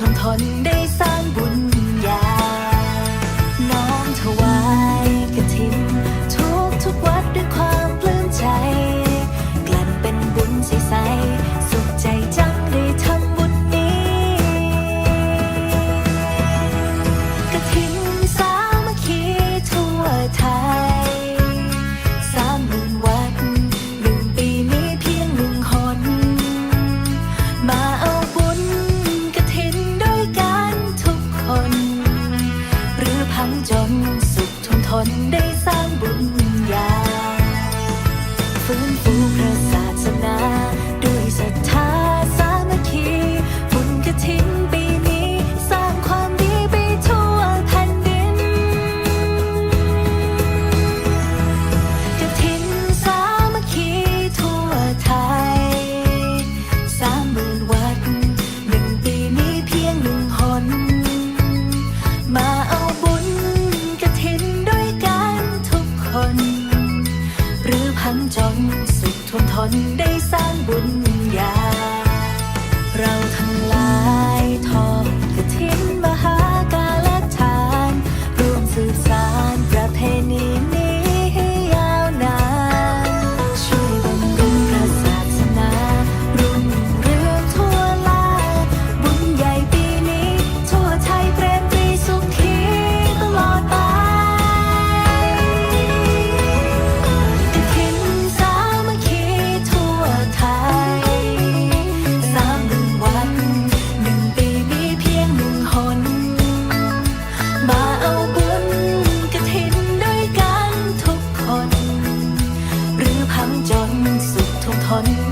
ท่วมทนได้สร้างบุญ พังจนสุขทนทนได้สร้างบุญญาฟื้นฟู คน หรือพังจนสุขทนทนได้สร้างบุญ hani